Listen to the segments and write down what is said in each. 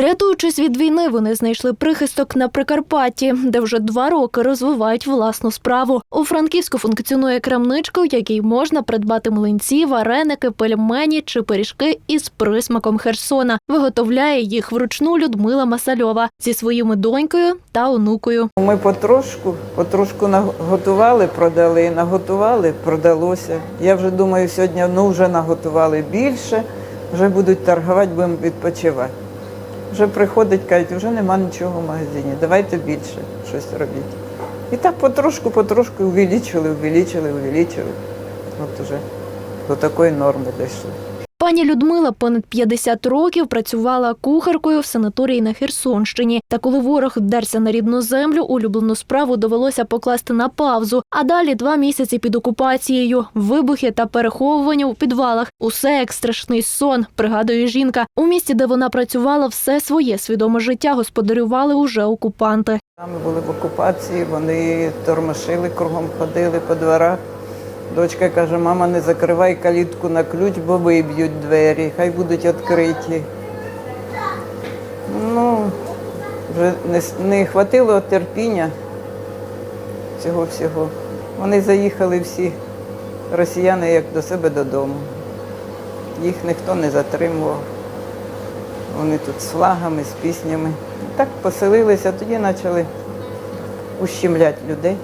Рятуючись від війни, вони знайшли прихисток на Прикарпатті, де вже два роки розвивають власну справу. У Франківську функціонує крамничка, у якій можна придбати млинці, вареники, пельмені чи пиріжки із присмаком Херсона. Виготовляє їх вручну Людмила Масальова зі своїми донькою та онукою. Ми потрошку, потрошку наготували, продали, наготували, продалося. Я вже думаю, сьогодні ну вже наготували більше, вже будуть торгувати, будемо відпочивати. Вже приходить, кажуть, вже нема нічого в магазині, давайте більше щось робіть. І так потрошку, потрошку увеличили, увеличили, увеличили. От уже до такої норми дійшли. Пані Людмила понад 50 років працювала кухаркою в санаторії на Херсонщині. Та коли ворог вдерся на рідну землю, улюблену справу довелося покласти на паузу. А далі два місяці під окупацією, вибухи та переховування у підвалах. Усе як страшний сон, пригадує жінка. У місті, де вона працювала, все своє свідоме життя господарювали уже окупанти. Там були в окупації, вони тормошили, кругом ходили по дворах. Дочка каже, мама, не закривай калітку на ключ, бо виб'ють двері, хай будуть відкриті. Ну, вже не, не хватило терпіння цього всього. Вони заїхали всі росіяни як до себе додому. Їх ніхто не затримував. Вони тут з флагами, з піснями. Так поселилися, тоді почали ущемляти людей.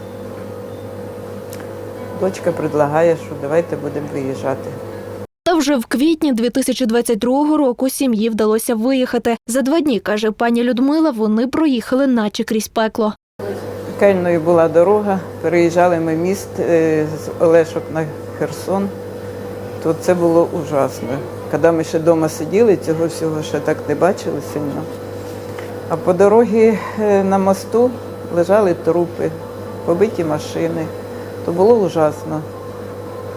Дочка предлагає, що давайте будемо виїжджати. Та вже в квітні 2022 року сім'ї вдалося виїхати. За два дні, каже пані Людмила, вони проїхали наче крізь пекло. Пекельною була дорога, переїжджали ми міст е, з Олешок на Херсон, то це було ужасно. Коли ми ще вдома сиділи, цього всього ще так не бачили сильно. А по дорозі е, на мосту лежали трупи, побиті машини. То було ужасно.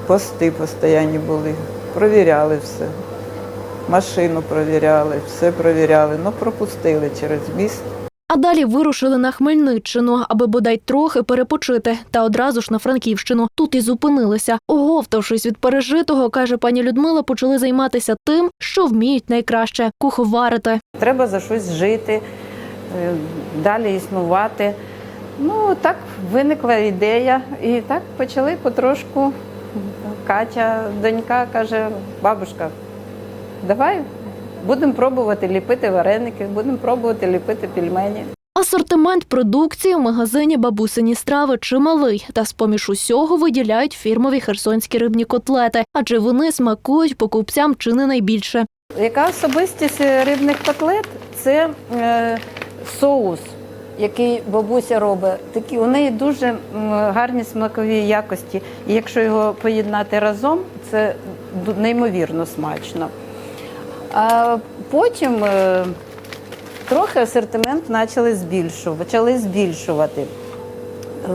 Пости постійні були, провіряли все. Машину провіряли, все провіряли, ну пропустили через міст. А далі вирушили на Хмельниччину, аби бодай трохи перепочити, та одразу ж на Франківщину. Тут і зупинилися. Оговтавшись від пережитого, каже пані Людмила, почали займатися тим, що вміють найкраще куховарити. Треба за щось жити, е, далі існувати. Ну, так виникла ідея, і так почали потрошку. Катя, донька, каже, бабушка, давай будемо пробувати ліпити вареники, будемо пробувати ліпити пельмені. Асортимент продукції у магазині бабусині страви чималий, та з поміж усього виділяють фірмові херсонські рибні котлети, адже вони смакують покупцям чи не найбільше. Яка особистість рибних котлет? Це е, соус, який бабуся робить. Такі у неї дуже гарні смакові якості. І якщо його поєднати разом, це неймовірно смачно. А потім е, трохи асортимент почали збільшувати. Почали збільшувати.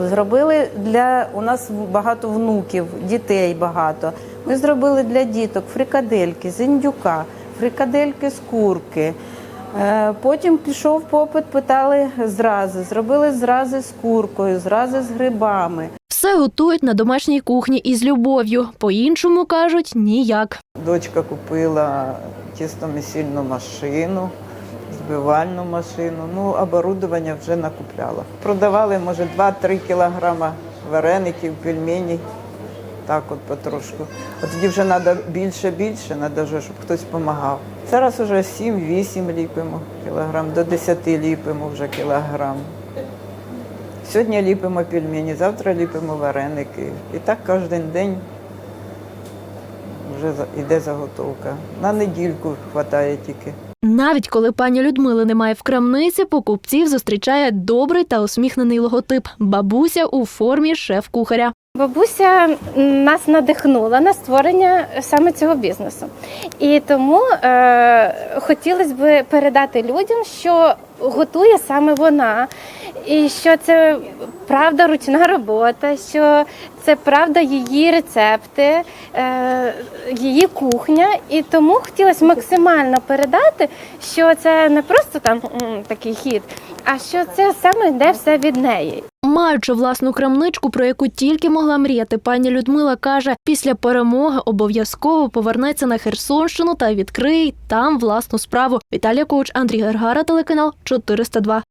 Зробили для у нас багато внуків, дітей багато. Ми зробили для діток фрикадельки з індюка, фрикадельки з курки. Е, Потім пішов попит, питали зрази. Зробили зрази з куркою, зрази з грибами. Все готують на домашній кухні із любов'ю. По-іншому кажуть ніяк. Дочка купила тістомісільну машину, збивальну машину, ну, оборудовання вже накупляла. Продавали, може, 2-3 кілограма вареників, пельменей. Так от потрошку. От тоді вже треба більше-більше, треба вже, щоб хтось допомагав. Зараз вже 7-8 ліпимо кілограм, до 10 ліпимо вже кілограм. Сьогодні ліпимо пельмені, завтра ліпимо вареники. І так кожен день вже йде заготовка. На недільку вистачає тільки. Навіть коли пані Людмили немає в крамниці, покупців зустрічає добрий та усміхнений логотип бабуся у формі шеф-кухаря. Бабуся нас надихнула на створення саме цього бізнесу. І тому е, хотілося б передати людям, що готує саме вона, і що це правда ручна робота, що це правда її рецепти, е, її кухня. І тому хотілося максимально передати, що це не просто там такий хід, а що це саме йде все від неї. Маючи власну крамничку, про яку тільки могла мріяти, пані Людмила каже, після перемоги обов'язково повернеться на Херсонщину та відкриє там власну справу. Віталія Коуч, Андрій Гергара, телеканал 402.